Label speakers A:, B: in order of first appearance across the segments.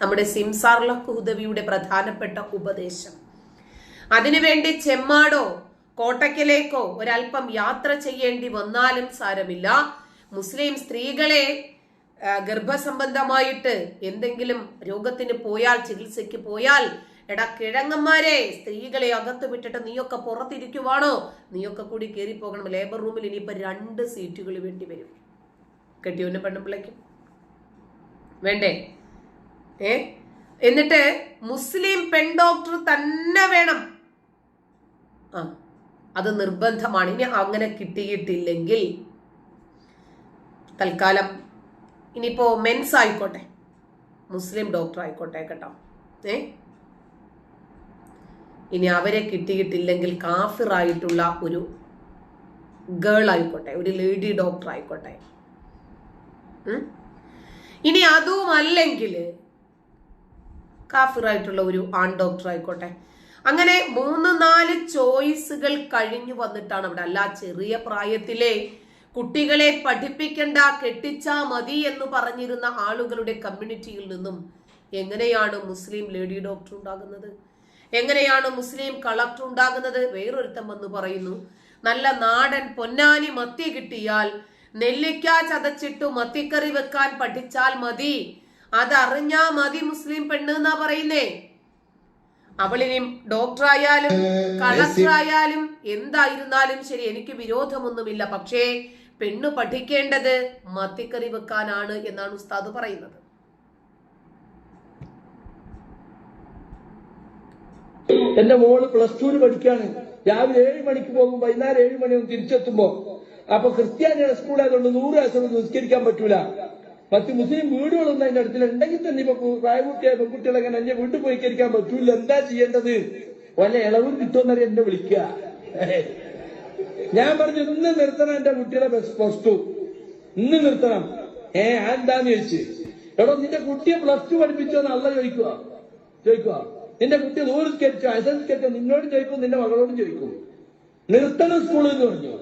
A: നമ്മുടെ സിംസാർലക് ഹുദവിയുടെ പ്രധാനപ്പെട്ട ഉപദേശം. അതിനുവേണ്ടി ചെമ്മാടോ കോട്ടയ്ക്കലേക്കോ ഒരല്പം യാത്ര ചെയ്യേണ്ടി വന്നാലും സാരമില്ല. മുസ്ലിം സ്ത്രീകളെ ഗർഭസംബന്ധമായിട്ട് എന്തെങ്കിലും രോഗത്തിന് പോയാൽ ചികിത്സയ്ക്ക് പോയാൽ എടാ കിഴങ്ങന്മാരെ സ്ത്രീകളെ അകത്ത് വിട്ടിട്ട് നീയൊക്കെ പുറത്തിരിക്കുവാണോ? നീയൊക്കെ കൂടി കയറി പോകണം ലേബർ റൂമിൽ ഇനിയിപ്പോ രണ്ട് സീറ്റുകൾ വേണ്ടി വരും. കെട്ടിയോന് പെണ്ണുപിള്ളയ്ക്കും വേണ്ടേ? ഏ? എന്നിട്ട് മുസ്ലിം പെൺ ഡോക്ടർ തന്നെ വേണം. ആ അത് നിർബന്ധമാണ്. ഇനി അങ്ങനെ കിട്ടിയിട്ടില്ലെങ്കിൽ തൽക്കാലം ഇനിയിപ്പോ മെൻസ് ആയിക്കോട്ടെ. മുസ്ലിം ഡോക്ടർ ആയിക്കോട്ടെ കേട്ടോ. ഏ? ഇനി അവരെ കിട്ടിയിട്ടില്ലെങ്കിൽ കാഫിറായിട്ടുള്ള ഒരു ഗേൾ ആയിക്കോട്ടെ ഒരു ലേഡി ഡോക്ടർ ആയിക്കോട്ടെ. ഇനി അതും അല്ലെങ്കിൽ കാഫിറായിട്ടുള്ള ഒരു ആൺ ഡോക്ടർ ആയിക്കോട്ടെ. അങ്ങനെ മൂന്ന് നാല് ചോയ്സുകൾ കഴിഞ്ഞു വന്നിട്ടാണ് അവിടെ. അല്ല ചെറിയ പ്രായത്തിലെ കുട്ടികളെ പഠിപ്പിക്കണ്ട കെട്ടിച്ചാ മതി എന്ന് പറഞ്ഞിരുന്ന ആളുകളുടെ കമ്മ്യൂണിറ്റിയിൽ നിന്നും എങ്ങനെയാണ് മുസ്ലിം ലേഡി ഡോക്ടർ ഉണ്ടാകുന്നത്? എങ്ങനെയാണ് മുസ്ലിം കളക്ടർ ഉണ്ടാകുന്നത്? വേറൊരുത്തം വന്ന് പറയുന്നു നല്ല നാടൻ പൊന്നാനി മത്തി കിട്ടിയാൽ നെല്ലിക്ക ചതച്ചിട്ടു മത്തിക്കറി വെക്കാൻ പഠിച്ചാൽ മതി. അതറിഞ്ഞാ മതി മുസ്ലിം പെണ്ണ് എന്നാ പറയുന്നേ. അവളിനി ഡോക്ടറായാലും കളക്ടറായാലും എന്തായിരുന്നാലും ശരി എനിക്ക് വിരോധമൊന്നുമില്ല. പക്ഷേ പെണ്ണ് പഠിക്കേണ്ടത് മത്തിക്കറി വെക്കാനാണ് എന്നാണ് ഉസ്താദ് പറയുന്നത്.
B: എന്റെ മോൾ പ്ലസ് ടുവിന് പഠിക്കാണ്. രാവിലെ ഏഴ് മണിക്ക് പോകും വൈകുന്നേരം ഏഴ് മണിയാവും തിരിച്ചെത്തുമ്പോ. അപ്പൊ ക്രിസ്ത്യാനിയുടെ സ്കൂളായതുകൊണ്ട് നൂറ് ദിവസം നിസ്കരിക്കാൻ പറ്റൂല. മറ്റ് മുസ്ലിം വീടുകളൊന്നും അതിന്റെ അടുത്തിൽ ഉണ്ടെങ്കിൽ തന്നെ ഇപ്പൊ പ്രായപൂർത്തിയായ പെൺകുട്ടികളെ അങ്ങനെ എന്നെ വീട്ടിൽ പോയി കരിക്കാൻ പറ്റൂല. എന്താ ചെയ്യേണ്ടത്? വല്ല ഇളവും കിട്ടുമെന്നറിയ എന്നെ വിളിക്കുക. ഞാൻ പറഞ്ഞു ഇന്ന് നിർത്തണം എന്റെ കുട്ടികളെ പ്ലസ് ടു ഇന്ന് നിർത്തണം. ഏ എന്താന്ന് ചോദിച്ചു? എടോ നിന്റെ കുട്ടിയെ പ്ലസ് ടു പഠിപ്പിച്ചോന്ന് അല്ല ചോദിക്കുക ചോദിക്കുക നിന്റെ കുട്ടി ദൂരസ്കരിച്ചോ അസംസ്കരിച്ചോ നിന്നോടും ചോദിക്കും നിന്റെ മകളോടും ചോദിക്കും. നിർത്തണം സ്കൂളിൽ എന്ന് പറഞ്ഞു.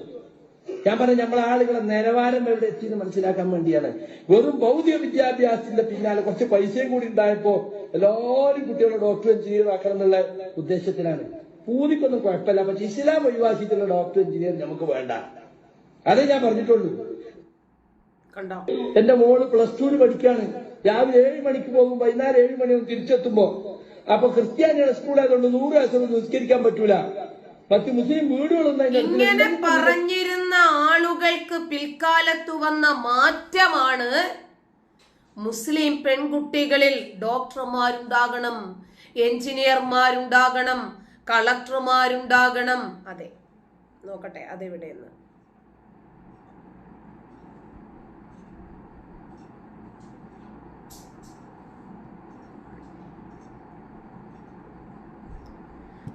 B: ഞാൻ പറഞ്ഞു നമ്മളെ ആളുകളെ നിലവാരം എവിടെ എത്തിയെന്ന് മനസ്സിലാക്കാൻ വേണ്ടിയാണ്. വെറും ഭൗതിക വിദ്യാഭ്യാസത്തിന്റെ പിന്നാലെ കുറച്ച് പൈസയും കൂടി ഉണ്ടായപ്പോ എല്ലാവരും കുട്ടികളെ ഡോക്ടർ എഞ്ചിനീയർ ആക്കണം എന്നുള്ള ഉദ്ദേശത്തിലാണ്. പൂതിക്കൊന്നും കുഴപ്പമില്ല. പക്ഷെ ഇസ്ലാം ഒഴിവാക്കിയിട്ടുള്ള ഡോക്ടർ എഞ്ചിനീയർ നമുക്ക് വേണ്ട. അതേ ഞാൻ പറഞ്ഞിട്ടുള്ളൂ. എന്റെ മോൾ പ്ലസ് ടുവിന് പഠിക്കാണ് രാവിലെ ഏഴ് മണിക്ക് പോകും വൈകുന്നേരം ഏഴ് മണി തിരിച്ചെത്തുമ്പോ. അപ്പൊ ക്രിസ്ത്യാനിയുടെ സ്കൂളായതുകൊണ്ട് നൂറ് ദിവസം നിസ്കരിക്കാൻ പറ്റൂല. മറ്റ് മുസ്ലിം അടുത്ത്
A: ഇങ്ങനെ പറഞ്ഞിരുന്ന ആളുകൾക്ക് പിൽക്കാലത്ത് വന്ന മാറ്റമാണ് മുസ്ലിം പെൺകുട്ടികളിൽ ഡോക്ടർമാരുണ്ടാകണം എഞ്ചിനീയർമാരുണ്ടാകണം കളക്ടർമാരുണ്ടാകണം. അതെ നോക്കട്ടെ അതെവിടെയെന്ന്.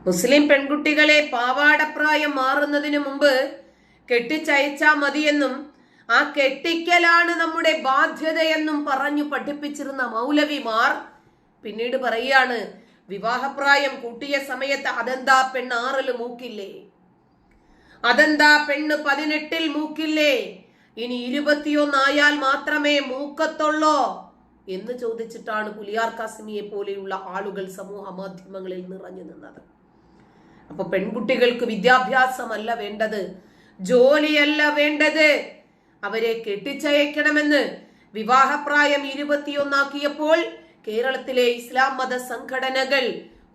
A: മുസ്ലിം പെൺകുട്ടികളെ പാവാടപ്രായം മാറുന്നതിന് മുമ്പ് കെട്ടിച്ചയച്ചാ മതിയെന്നും ആ കെട്ടിക്കലാണ് നമ്മുടെ ബാധ്യതയെന്നും പറഞ്ഞു പഠിപ്പിച്ചിരുന്ന മൗലവിമാർ പിന്നീട് പറയാണ് വിവാഹപ്രായം കൂട്ടിയ സമയത്ത് അതെന്താ പെണ്ണ് ആറിൽ മൂക്കില്ലേ? അതെന്താ പെണ്ണ് പതിനെട്ടിൽ മൂക്കില്ലേ? ഇനി ഇരുപത്തിയൊന്നായാൽ മാത്രമേ മൂക്കത്തുള്ളോ? എന്ന് ചോദിച്ചിട്ടാണ് പുലിയാർ കാസിമിയെ പോലെയുള്ള ആളുകൾ സമൂഹ മാധ്യമങ്ങളിൽ നിറഞ്ഞു നിന്നത്. അപ്പൊ പെൺകുട്ടികൾക്ക് വിദ്യാഭ്യാസമല്ല വേണ്ടത് ജോലിയല്ല വേണ്ടത്. അവരെ കെട്ടിച്ചയക്കണമെന്ന് വിവാഹപ്രായം ഇരുപത്തിയൊന്നാക്കിയപ്പോൾ കേരളത്തിലെ ഇസ്ലാം മത സംഘടനകൾ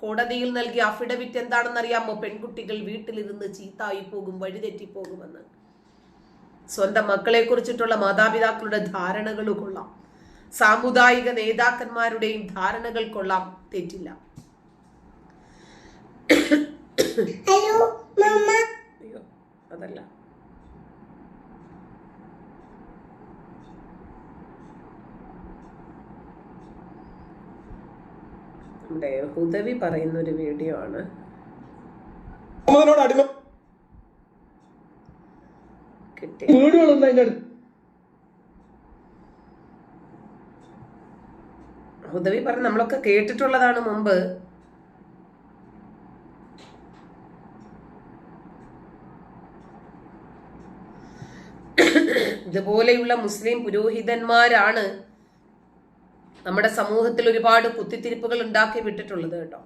A: കോടതിയിൽ നൽകിയ അഫിഡവിറ്റ് എന്താണെന്നറിയാമോ? പെൺകുട്ടികൾ വീട്ടിലിരുന്ന് ചീത്തായി പോകും വഴിതെറ്റിപ്പോകുമെന്ന് സ്വന്തം മക്കളെ കുറിച്ചിട്ടുള്ള മാതാപിതാക്കളുടെ ധാരണകൾ കൊള്ളാം. സാമുദായിക നേതാക്കന്മാരുടെയും ധാരണകൾ കൊള്ളാം. തെറ്റില്ല.
C: ഹലോ മമ്മ
A: അയ്യോ അതല്ല. നമ്മുടെ ഹുദവി പറയുന്ന ഒരു വീഡിയോ ആണ് കിട്ടി.
B: വീടുകളൊന്നും അതിന്റെ അടുത്ത്
A: ഹുദവി പറഞ്ഞ നമ്മളൊക്കെ കേട്ടിട്ടുള്ളതാണ് മുമ്പ്. ഇതുപോലെയുള്ള മുസ്ലിം പുരോഹിതന്മാരാണ് നമ്മുടെ സമൂഹത്തിൽ ഒരുപാട് കുത്തിത്തിരിപ്പുകൾ ഉണ്ടാക്കി വിട്ടിട്ടുള്ളത് കേട്ടോ.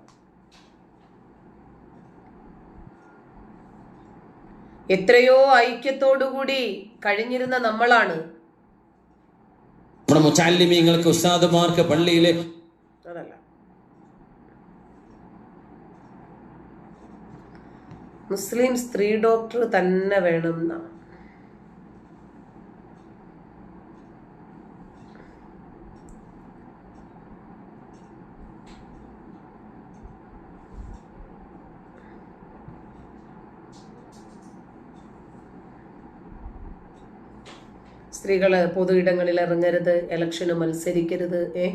A: എത്രയോ ഐക്യത്തോടുകൂടി കഴിഞ്ഞിരുന്ന നമ്മളാണ്.
D: നമ്മുടെ ഉസ്താദുമാർക്ക് പള്ളിയിലെ
A: അതല്ല. മുസ്ലിം സ്ത്രീ ഡോക്ടർ തന്നെ വേണം എന്നാണ്. സ്ത്രീകൾ പൊതു ഇടങ്ങളിൽ ഇറങ്ങരുത് ഇലക്ഷന് മത്സരിക്കരുത് ഏ?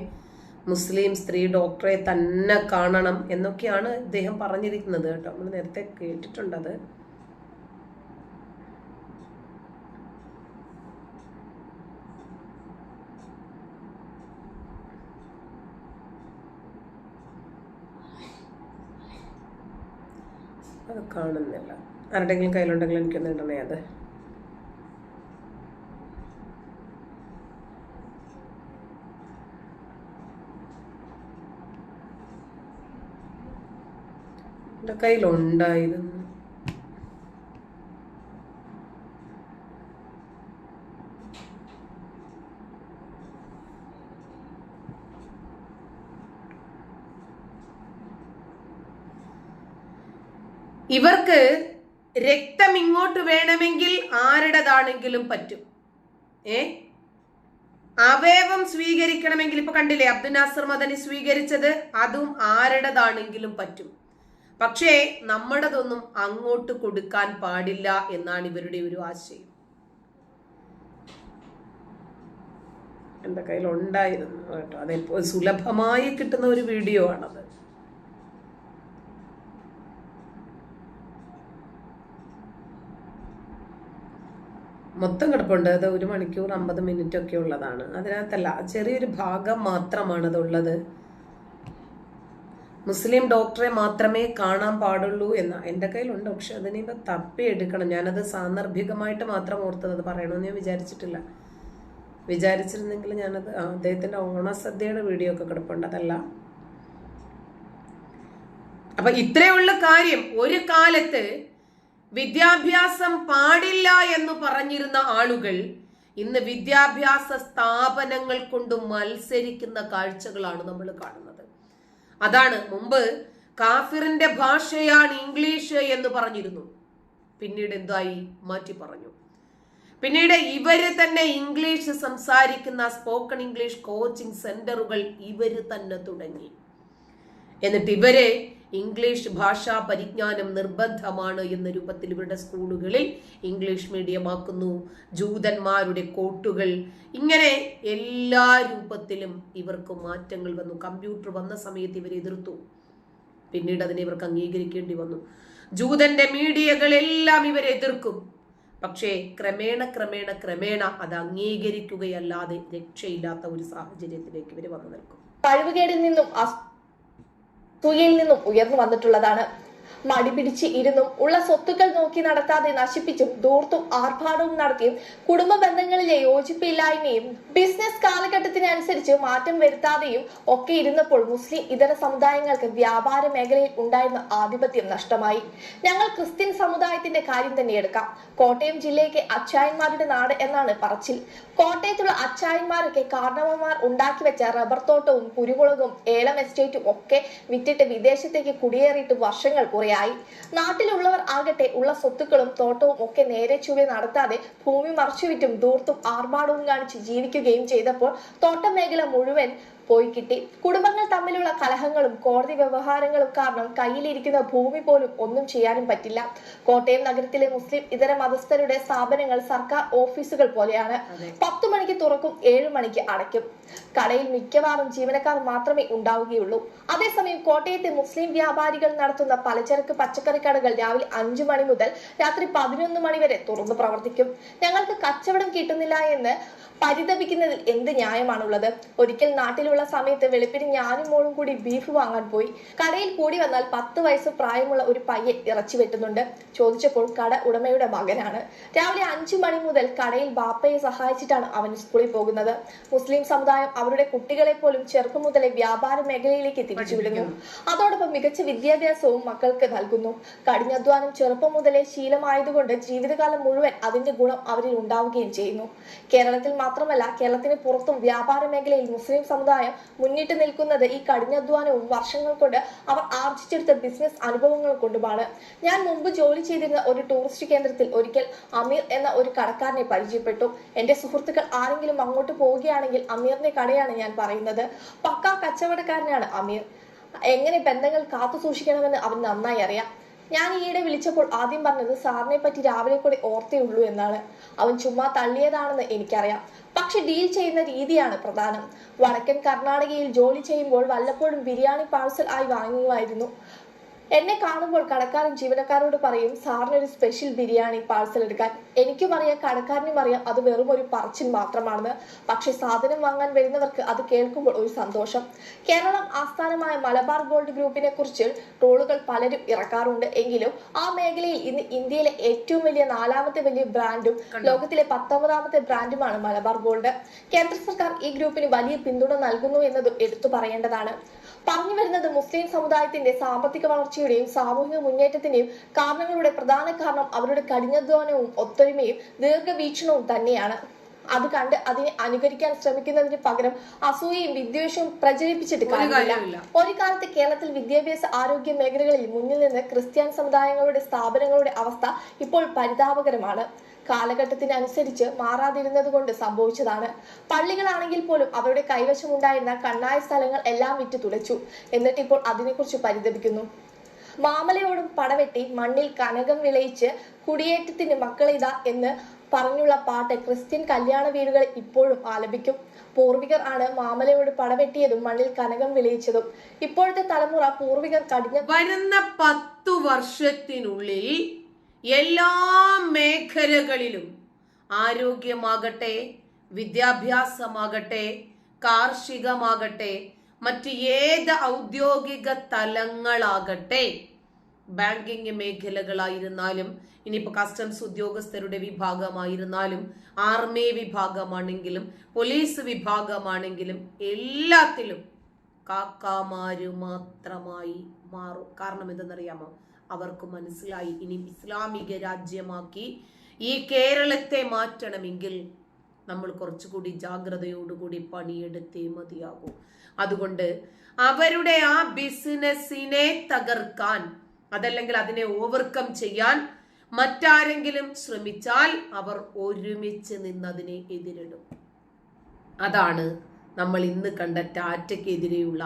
A: മുസ്ലിം സ്ത്രീ ഡോക്ടറെ തന്നെ കാണണം എന്നൊക്കെയാണ് ഇദ്ദേഹം പറഞ്ഞിരിക്കുന്നത് കേട്ടോ. നമ്മൾ നേരത്തെ കേട്ടിട്ടുണ്ടത് അത് കാണുന്നില്ല. ആരുടെങ്കിലും കയ്യിലുണ്ടെങ്കിൽ എനിക്കൊന്നും ഇടണേ അത്. എന്റെ കയ്യിലുണ്ടായിരുന്നു. ഇവർക്ക് രക്തം ഇങ്ങോട്ട് വേണമെങ്കിൽ ആരുടേതാണെങ്കിലും പറ്റും. ഏ? അവയവം സ്വീകരിക്കണമെങ്കിൽ ഇപ്പൊ കണ്ടില്ലേ അബ്ദുൽ നാസർ മദനി സ്വീകരിച്ചത് അതും ആരുടേതാണെങ്കിലും പറ്റും. പക്ഷേ നമ്മുടേതൊന്നും അങ്ങോട്ട് കൊടുക്കാൻ പാടില്ല എന്നാണ് ഇവരുടെ ഒരു ആശയം. എന്റെ കയ്യിൽ ഉണ്ടായിരുന്നു കേട്ടോ അതെപ്പോ സുലഭമായി കിട്ടുന്ന ഒരു വീഡിയോ ആണത്. മൊത്തം കിടപ്പുണ്ട്. അത് ഒരു മണിക്കൂർ അമ്പത് മിനിറ്റ് ഒക്കെ ഉള്ളതാണ്. അതിനകത്തല്ല ചെറിയൊരു ഭാഗം മാത്രമാണ് അതുള്ളത് മുസ്ലിം ഡോക്ടറെ മാത്രമേ കാണാൻ പാടുള്ളൂ എന്ന എന്റെ കയ്യിലുണ്ട്. പക്ഷെ അതിനിപ്പോൾ തപ്പി എടുക്കണം. ഞാനത് സാന്ദർഭികമായിട്ട് മാത്രം ഓർത്തത്. അത് പറയണമെന്ന് ഞാൻ വിചാരിച്ചിട്ടില്ല. വിചാരിച്ചിരുന്നെങ്കിൽ ഞാനത് അദ്ദേഹത്തിന്റെ ഓണസദ്യയുടെ വീഡിയോ ഒക്കെ കിടപ്പുണ്ട്. അതല്ല. അപ്പൊ ഇത്രയുള്ള കാര്യം. ഒരു കാലത്ത് വിദ്യാഭ്യാസം പാടില്ല എന്ന് പറഞ്ഞിരുന്ന ആളുകൾ ഇന്ന് വിദ്യാഭ്യാസ സ്ഥാപനങ്ങൾ കൊണ്ട് മത്സരിക്കുന്ന കാഴ്ചകളാണ് നമ്മൾ കാണുന്നത്. അതാണ് മുമ്പ് കാഫിറിന്റെ ഭാഷയാണ് ഇംഗ്ലീഷ് എന്ന് പറഞ്ഞിരുന്നു. പിന്നീട് എന്തായി? മാറ്റി പറഞ്ഞു. പിന്നീട് ഇവർ തന്നെ ഇംഗ്ലീഷ് സംസാരിക്കുന്ന സ്പോക്കൺ ഇംഗ്ലീഷ് കോച്ചിങ് സെന്ററുകൾ ഇവർ തന്നെ തുടങ്ങി. എന്നിട്ട് ഇവരെ ഇംഗ്ലീഷ് ഭാഷാ പരിജ്ഞാനം നിർബന്ധമാണ് എന്ന രൂപത്തിൽ ഇവരുടെ സ്കൂളുകളിൽ ഇംഗ്ലീഷ് മീഡിയമാക്കുന്നു. ജൂതന്മാരുടെ കോട്ടുകൾ. ഇങ്ങനെ എല്ലാ രൂപത്തിലും ഇവർക്ക് മാറ്റങ്ങൾ വന്നു. കമ്പ്യൂട്ടർ വന്ന സമയത്ത് ഇവരെ എതിർത്തു. പിന്നീട് അതിനെ ഇവർക്ക് അംഗീകരിക്കേണ്ടി വന്നു. ജൂതന്റെ മീഡിയകളെല്ലാം ഇവരെ എതിർക്കും. പക്ഷേ ക്രമേണ ക്രമേണ ക്രമേണ അത് അംഗീകരിക്കുകയല്ലാതെ രക്ഷയില്ലാത്ത ഒരു സാഹചര്യത്തിലേക്ക് ഇവർ വന്നു നിൽക്കും.
E: കഴിവുകേടിൽ നിന്നും അസൂയയിൽ നിന്നും ഉയർന്നു വന്നിട്ടുള്ളതാണ് മടി പിടിച്ച് ഇരുന്നും ഉള്ള സ്വത്തുക്കൾ നോക്കി നടത്താതെ നശിപ്പിച്ചും ദൂർത്തും ആർഭാടവും നടത്തിയും കുടുംബ ബന്ധങ്ങളിലെ യോജിപ്പില്ലായ്മയും ബിസിനസ് കാലഘട്ടത്തിനനുസരിച്ച് മാറ്റം വരുത്താതെയും ഒക്കെ ഇരുന്നപ്പോൾ മുസ്ലിം ഇതര സമുദായങ്ങൾക്ക് വ്യാപാര മേഖലയിൽ ഉണ്ടായിരുന്ന ആധിപത്യം നഷ്ടമായി. ഞങ്ങൾ ക്രിസ്ത്യൻ സമുദായത്തിന്റെ കാര്യം തന്നെ എടുക്കാം. കോട്ടയം ജില്ലയ്ക്ക് അച്ചായന്മാരുടെ നാട് എന്നാണ് പറച്ചിൽ. കോട്ടയത്തുള്ള അച്ചായന്മാരൊക്കെ കാരണവന്മാർ ഉണ്ടാക്കി വെച്ച റബ്ബർ തോട്ടവും കുരുമുളകും ഏലം എസ്റ്റേറ്റും ഒക്കെ വിറ്റിട്ട് വിദേശത്തേക്ക് കുടിയേറിയിട്ട് വർഷങ്ങൾ കുറയായി. നാട്ടിലുള്ളവർ ആകട്ടെ ഉള്ള സ്വത്തുക്കളും തോട്ടവും ഒക്കെ നേരെ ചുവെ നടത്താതെ ഭൂമി മറച്ചുവിറ്റും ദൂർത്തും ആർഭാടവും കാണിച്ച് ജീവിക്കുകയും ചെയ്തപ്പോൾ തോട്ടം മേഖല മുഴുവൻ പോയി കിട്ടി. കുടുംബങ്ങൾ തമ്മിലുള്ള കലഹങ്ങളും കോടതി വ്യവഹാരങ്ങളും കാരണം കയ്യിലിരിക്കുന്ന ഭൂമി പോലും ഒന്നും ചെയ്യാനും പറ്റില്ല. കോട്ടയം നഗരത്തിലെ മുസ്ലിം ഇതര മതസ്ഥരുടെ സ്ഥാപനങ്ങൾ സർക്കാർ ഓഫീസുകൾ പോലെയാണ്. പത്തു മണിക്ക് തുറക്കും ഏഴു മണിക്ക് അടയ്ക്കും. കടയിൽ മിക്കവാറും ജീവനക്കാർ മാത്രമേ ഉണ്ടാവുകയുള്ളൂ. അതേസമയം കോട്ടയത്തെ മുസ്ലിം വ്യാപാരികൾ നടത്തുന്ന പലചരക്ക് പച്ചക്കറി കടകൾ രാവിലെ അഞ്ചു മണി മുതൽ രാത്രി പതിനൊന്ന് മണി വരെ തുറന്നു പ്രവർത്തിക്കും. ഞങ്ങൾക്ക് കച്ചവടം കിട്ടുന്നില്ല എന്ന് പരിതപിക്കുന്നതിൽ എന്ത് ന്യായമാണുള്ളത്? ഒരിക്കൽ നാട്ടിലുള്ള സമയത്ത് വെളുപ്പിന് ഞാനും മോളും കൂടി ബീഫ് വാങ്ങാൻ പോയി. കടയിൽ കൂടി വന്നാൽ പത്ത് വയസ്സ് പ്രായമുള്ള ഒരു പയ്യെ ഇറച്ചി വെട്ടുന്നുണ്ട്. ചോദിച്ചപ്പോൾ കട ഉടമയുടെ മകനാണ്. രാവിലെ അഞ്ചു മണി മുതൽ കടയിൽ ബാപ്പയെ സഹായിച്ചിട്ടാണ് അവൻ സ്കൂളിൽ പോകുന്നത്. മുസ്ലിം സമുദായം അവരുടെ കുട്ടികളെ പോലും ചെറുപ്പം മുതലേ വ്യാപാര മേഖലയിലേക്ക് തിരിച്ചുവിടുന്നു. അതോടൊപ്പം മികച്ച വിദ്യാഭ്യാസവും മക്കൾക്ക് നൽകുന്നു. കഠിനാധ്വാനം ചെറുപ്പം മുതലേ ശീലമായതുകൊണ്ട് ജീവിതകാലം മുഴുവൻ അതിന്റെ ഗുണം അവരിൽ ഉണ്ടാവുകയും ചെയ്യുന്നു. കേരളത്തിൽ മാത്രമല്ല കേരളത്തിന് പുറത്തും വ്യാപാര മേഖലയിൽ മുസ്ലിം സമുദായം മുന്നിട്ട് നിൽക്കുന്നത് ഈ കഠിനാധ്വാനവും വർഷങ്ങൾ കൊണ്ട് അവർ ആർജിച്ചെടുത്ത ബിസിനസ് അനുഭവങ്ങൾ കൊണ്ടുമാണ് ഞാൻ മുമ്പ് ജോലി ചെയ്തിരുന്ന ഒരു ടൂറിസ്റ്റ് കേന്ദ്രത്തിൽ ഒരിക്കൽ അമീർ എന്ന ഒരു കടക്കാരനെ പരിചയപ്പെട്ടു. എന്റെ സുഹൃത്തുക്കൾ ആരെങ്കിലും അങ്ങോട്ട് പോവുകയാണെങ്കിൽ അമീറിന്റെ കടയാണ് ഞാൻ പറയുന്നത്. പക്കാ കച്ചവടക്കാരനാണ് അമീർ. എങ്ങനെ ബന്ധങ്ങൾ കാത്തു സൂക്ഷിക്കണമെന്ന് അവൻ നന്നായി അറിയാം. ഞാൻ ഈയിടെ വിളിച്ചപ്പോൾ ആദ്യം പറഞ്ഞത് സാറിനെ പറ്റി രാവിലെ കൂടി ഓർത്തേ ഉള്ളൂ എന്നാണ്. അവൻ ചുമ്മാ തള്ളിയതാണെന്ന് എനിക്കറിയാം. പക്ഷെ ഡീൽ ചെയ്യുന്ന രീതിയാണ് പ്രധാനം. വടക്കൻ കർണാടകയിൽ ജോലി ചെയ്യുമ്പോൾ വല്ലപ്പോഴും ബിരിയാണി പാഴ്സൽ ആയി വാങ്ങുമായിരുന്നു. എന്നെ കാണുമ്പോൾ കടക്കാരൻ ജീവനക്കാരോട് പറയും സാറിനൊരു സ്പെഷ്യൽ ബിരിയാണി പാഴ്സൽ എടുക്കാൻ. എനിക്കും അറിയാം കടക്കാരനും അറിയാം അത് വെറും ഒരു പറച്ചിൽ മാത്രമാണെന്ന്. പക്ഷെ സാധനം വാങ്ങാൻ വരുന്നവർക്ക് അത് കേൾക്കുമ്പോൾ ഒരു സന്തോഷം. കേരളം ആസ്ഥാനമായ മലബാർ ഗോൾഡ് ഗ്രൂപ്പിനെ കുറിച്ച് ട്രോളുകൾ പലരും ഇറക്കാറുണ്ട്. എങ്കിലും ആ മേഖലയിൽ ഇന്ന് ഇന്ത്യയിലെ ഏറ്റവും വലിയ നാലാമത്തെ വലിയ ബ്രാൻഡും ലോകത്തിലെ പത്തൊമ്പതാമത്തെ ബ്രാൻഡുമാണ് മലബാർ ഗോൾഡ്. കേന്ദ്ര സർക്കാർ ഈ ഗ്രൂപ്പിന് വലിയ പിന്തുണ നൽകുന്നു എന്നതും എടുത്തു പറയേണ്ടതാണ്. പറഞ്ഞു വരുന്നത് മുസ്ലിം സമുദായത്തിന്റെ സാമ്പത്തിക വളർച്ചയുടെയും സാമൂഹിക മുന്നേറ്റത്തിന്റെയും കാരണങ്ങളുടെ പ്രധാന കാരണം അവരുടെ കഠിനാധ്വാനവും ഒത്തൊരുമയും ദീർഘവീക്ഷണവും തന്നെയാണ്. അത് കണ്ട് അതിനെ അനുകരിക്കാൻ ശ്രമിക്കുന്നതിന് പകരം അസൂയയും വിദ്വേഷവും പ്രചരിപ്പിച്ചിട്ട് കാര്യമില്ല. ഒരു കാലത്ത് കേരളത്തിൽ വിദ്യാഭ്യാസ ആരോഗ്യ മേഖലകളിൽ മുന്നിൽ നിന്ന് ക്രിസ്ത്യൻ സമുദായങ്ങളുടെ സ്ഥാപനങ്ങളുടെ അവസ്ഥ ഇപ്പോൾ പരിതാപകരമാണ്. കാലഘട്ടത്തിനനുസരിച്ച് മാറാതിരുന്നത് കൊണ്ട് സംഭവിച്ചതാണ്. പള്ളികളാണെങ്കിൽ പോലും അവരുടെ കൈവശമുണ്ടായിരുന്ന കണ്ണായ സ്ഥലങ്ങൾ എല്ലാം വിറ്റ് തുലച്ചു എന്നിട്ടിപ്പോൾ അതിനെക്കുറിച്ച് പരിതപിക്കുന്നു. മാമലയോടും പടവെട്ടി മണ്ണിൽ കനകം വിളയിച്ച് കുടിയേറ്റത്തിന് മക്കളിതാ എന്ന് പറഞ്ഞുള്ള പാട്ട് ക്രിസ്ത്യൻ കല്യാണ വീടുകൾ ഇപ്പോഴും ആലപിക്കും. പൂർവികർ ആണ് മാമലയോട് പടവെട്ടിയതും മണ്ണിൽ കനകം വിളയിച്ചതും. ഇപ്പോഴത്തെ തലമുറ പൂർവികർ കടിഞ്ഞ
A: വരുന്ന പത്തു വർഷത്തിനുള്ളിൽ എല്ലാ മേഖലകളിലും ആരോഗ്യമാകട്ടെ വിദ്യാഭ്യാസമാകട്ടെ കാർഷികമാകട്ടെ മറ്റ് ഏത് ഔദ്യോഗിക തലങ്ങളാകട്ടെ ബാങ്കിങ് മേഖലകളായിരുന്നാലും ഇനിയിപ്പോൾ കസ്റ്റംസ് ഉദ്യോഗസ്ഥരുടെ വിഭാഗമായിരുന്നാലും ആർമി വിഭാഗമാണെങ്കിലും പോലീസ് വിഭാഗമാണെങ്കിലും എല്ലാത്തിലും കാക്കാമാര് മാത്രമായി മാറും. കാരണം എന്തെന്നറിയാമോ? അവർക്ക് മനസ്സിലായി. ഇനി ഇസ്ലാമിക രാജ്യമാക്കി ഈ കേരളത്തെ മാറ്റണമെങ്കിൽ നമ്മൾ കുറച്ചുകൂടി ജാഗ്രതയോടുകൂടി പണിയെടുത്തേ മതിയാകൂ. അതുകൊണ്ട് അവരുടെ ആ ബിസിനസ്സിനെ തകർക്കാൻ അതല്ലെങ്കിൽ അതിനെ ഓവർകം ചെയ്യാൻ മറ്റാരെങ്കിലും ശ്രമിച്ചാൽ അവർ ഒരുമിച്ച് നിന്നതിനെ എതിരിടും. അതാണ് നമ്മൾ ഇന്ന് കണ്ട ടാറ്റയ്ക്കെതിരെയുള്ള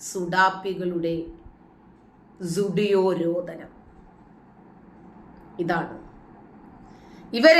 A: സുഡാപ്പികളുടെ സുഡിയോ രോദനം ഇതാണ്. ഇവർ